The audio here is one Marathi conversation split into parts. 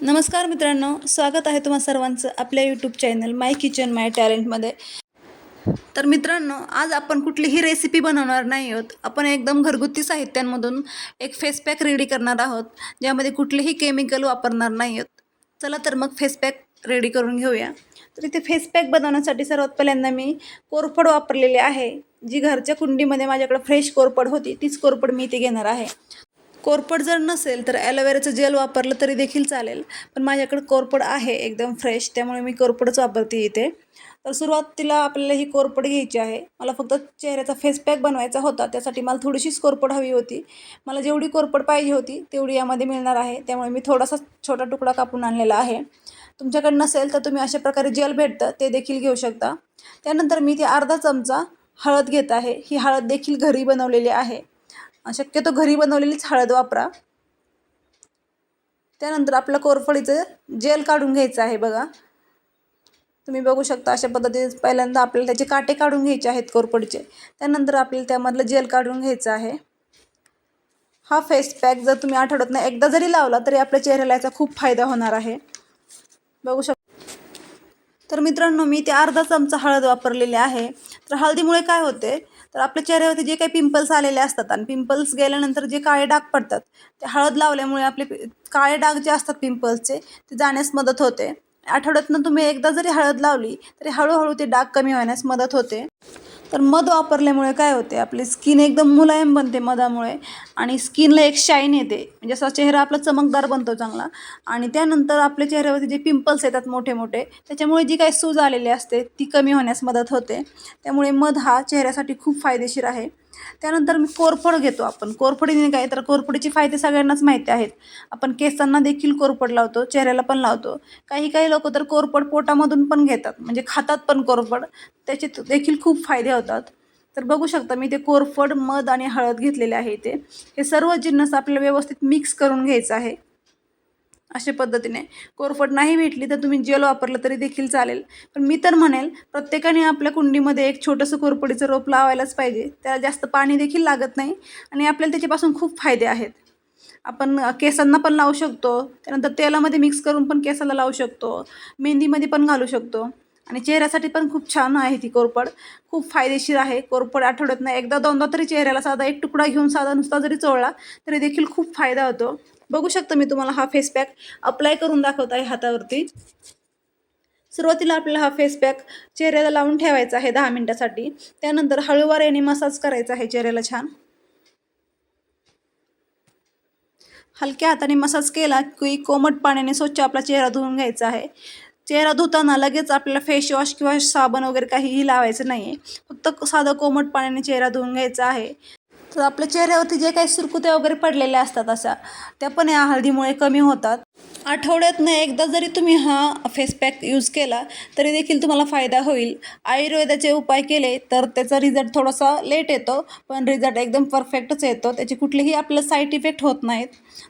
नमस्कार मित्रांनो स्वागत आहे तुम्हा सर्वांचं आपल्या YouTube channel My Kitchen My टॅलेंटमध्ये तर मित्रांनो आज आपण कुठलीही रेसिपी बनवणार नाही आहोत. आपण एकदम घरगुती साहित्यांमधून एक फेस पॅक रेडी करणार आहोत ज्यामध्ये कुठलेही केमिकल वापरणार नाही आहोत. चला तर मग फेस पॅक रेडी करून घेऊया. तर इथे फेस पॅक बनवण्यासाठी सर्वात पहिल्यांदा मी कोरफड वापरलेली आहे जी घरच्या कुंडीमध्ये माझ्याकडे फ्रेश कोरफड होती तीच कोरफड मी इथे घेणार आहे. कोरपड जर नसेल तर ॲलोवेराचं जेल वापरलं तरी देखील चालेल. पण माझ्याकडे कोरपड आहे एकदम फ्रेश त्यामुळे मी कोरपडच वापरते इथे. तर सुरुवातीला आपल्याला ही कोरपड घ्यायची आहे. मला फक्त चेहऱ्याचा फेस पॅक बनवायचा होता त्यासाठी मला थोडीशीच कोरपड हवी होती. मला जेवढी कोरपड पाहिजे होती तेवढी यामध्ये मिळणार आहे. त्यामुळे मी थोडासा छोटा तुकडा कापून आणलेला आहे. तुमच्याकडे नसेल तर तुम्ही अशा प्रकारे जेल भेटतं ते देखील घेऊ शकता. त्यानंतर मी ती अर्धा चमचा हळद घेत आहे. ही हळद देखील घरी बनवलेली आहे. शक्यतो घरी बनवलेलीच हळद वापरा. त्यानंतर आपलं कोरफडीचं जेल काढून घ्यायचं आहे बघा. तुम्ही बघू शकता अशा पद्धतीने पहिल्यांदा आपल्याला त्याचे काटे काढून घ्यायचे आहेत कोरफडीचे. त्यानंतर आपल्याला त्यामधलं जेल काढून घ्यायचं आहे. हा फेस पॅक जर तुम्ही आठवड्यातनं एकदा जरी लावला तरी आपल्या चेहऱ्याला याचा खूप फायदा होणार आहे. बघू शक तर मित्रांनो मी ते अर्धा चमचा हळद वापरलेली आहे. तर हळदीमुळे काय होते? तर आपल्या चेहऱ्यावरती जे काही पिंपल्स आलेले असतात आणि पिंपल्स गेल्यानंतर जे काळे डाग पडतात ते हळद लावल्यामुळे आपले पि- काळे डाग जे असतात पिंपल्सचे ते जाण्यास मदत होते. आठवड्यातनं तुम्ही एकदा जरी हळद लावली तरी हळूहळू ते डाग कमी होण्यास मदत होते. तर मध वापरल्यामुळे काय होते आपली स्किन एकदम मुलायम बनते मधामुळे आणि स्किनला एक शाईन येते. म्हणजे असा चेहरा आपला चमकदार बनतो चांगला. आणि त्यानंतर आपल्या चेहऱ्यावरती जे पिंपल्स येतात मोठे मोठे त्याच्यामुळे जी काही सूज आलेली असते ती कमी होण्यास मदत होते. त्यामुळे मध हा चेहऱ्यासाठी खूप फायदेशीर आहे. त्यानंतर मी कोरफड घेतो आपण. कोरफडीने काय तर कोरफडीचे फायदे सगळ्यांनाच माहिती आहेत. आपण केसांना देखील कोरफड लावतो चेहऱ्याला पण लावतो. काही काही लोक तर कोरफड पोटामधून पण घेतात म्हणजे खातात पण कोरफड. त्याचे देखील खूप फायदे होतात. तर बघू शकता मी ते कोरफड मध आणि हळद घेतलेले आहे इथे. हे सर्व जिन्नस आपल्याला व्यवस्थित मिक्स करून घ्यायचं आहे. अशा पद्धतीने. कोरफड नाही भेटली तर तुम्ही जेल वापरलं तरी देखील चालेल. पण मी तर म्हणेल प्रत्येकाने आपल्या कुंडीमध्ये एक छोटंसं कोरफडीचं रोप लावायलाच पाहिजे. त्याला जास्त पाणी देखील लागत नाही आणि आपल्याला त्याच्यापासून खूप फायदे आहेत. आपण केसांना पण लावू शकतो. त्यानंतर तेलामध्ये मिक्स करून पण केसाला लावू शकतो. मेहंदीमध्ये पण घालू शकतो. आणि चेहऱ्यासाठी पण खूप छान आहे ती कोरपड खूप फायदेशीर आहे. कोरपड नाही एकदा दोनदा तरी चेहऱ्याला साधा एक तुकडा घेऊन साधा नुसता जरी चोळला तरी देखील खूप फायदा होतो. बघू शकता मी तुम्हाला हा फेस पॅक अप्लाय करून दाखवत आहे हातावरती. सुरुवातीला आपल्याला हा फेस पॅक चेहऱ्याला लावून ठेवायचा आहे दहा मिनटासाठी. त्यानंतर हळूवार याने मसाज करायचा आहे चेहऱ्याला छान. हलक्या हाताने मसाज केला की कोमट पाण्याने स्वच्छ आपला चेहरा धुवून घ्यायचा आहे. चेहरा धुताना लगेच आपल्याला फेस वॉश किंवा साबण वगैरे काहीही लावायचं नाही आहे फक्त साधं कोमट पाण्याने चेहरा धुवून घ्यायचा आहे. तर आपल्या चेहऱ्यावरती जे काही सुरकुत्या वगैरे पडलेल्या असतात अशा त्या पण या हळदीमुळे कमी होतात. आठवड्यातनं एकदा जरी तुम्ही हा फेस पॅक यूज केला तरी देखील तुम्हाला फायदा होईल. आयुर्वेदाचे उपाय केले तर त्याचा रिझल्ट थोडासा लेट येतो पण रिझल्ट एकदम परफेक्टच येतो. त्याचे कुठलेही आपल्याला साईड इफेक्ट होत नाहीत.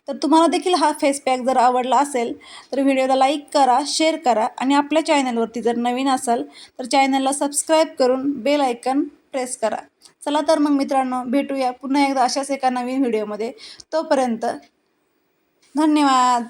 तर तुम्हाला देखील हा फेस पॅक जर आवडला असेल तर व्हिडिओला लाईक करा शेअर करा आणि आपल्या चॅनलवरती जर नवीन असाल तर चॅनलला सबस्क्राईब करून बेल आयकन प्रेस करा. चला तर मग मित्रांनो भेटूया पुन्हा एकदा अशाच एका नवीन व्हिडिओमध्ये तोपर्यंत धन्यवाद.